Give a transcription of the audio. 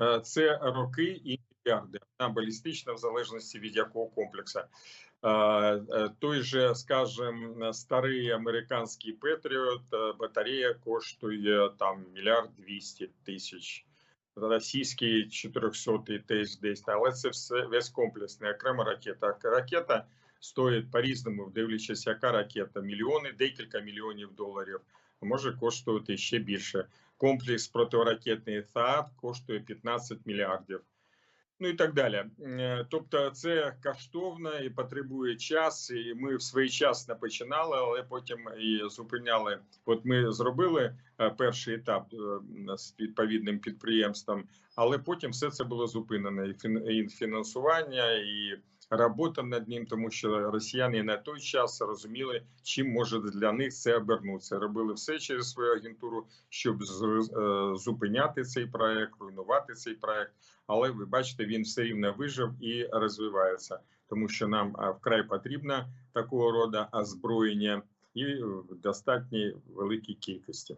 Е, Це роки і мільярди на балістична, в залежності від якого комплексу. Е, е, Той же, скажем, старий американський Петріот батарея коштує там мільярд двісті тисяч. Російський 400 теж десь, але це все весь комплекс, не окрема ракета. Ракета стоїть по-різному, дивлячись, яка ракета. Мільйони, декілька мільйонів доларів. Може коштувати ще більше. Комплекс протиракетний ТААТ коштує 15 мільярдів. Ну і так далі. Е, Тобто, це коштовно і потребує час. І ми не починали, але потім і зупиняли. От ми зробили е, перший етап е, з відповідним підприємством, але потім все це було зупинено. І фінансування, і робота над ним, тому що росіяни на той час розуміли, чим може для них це обернутися. Робили все через свою агентуру, щоб е, зупиняти цей проект, руйнувати цей проект. Але ви бачите, він все рівно вижив і розвивається, тому що нам вкрай потрібно такого роду озброєння і в достатній великій кількості.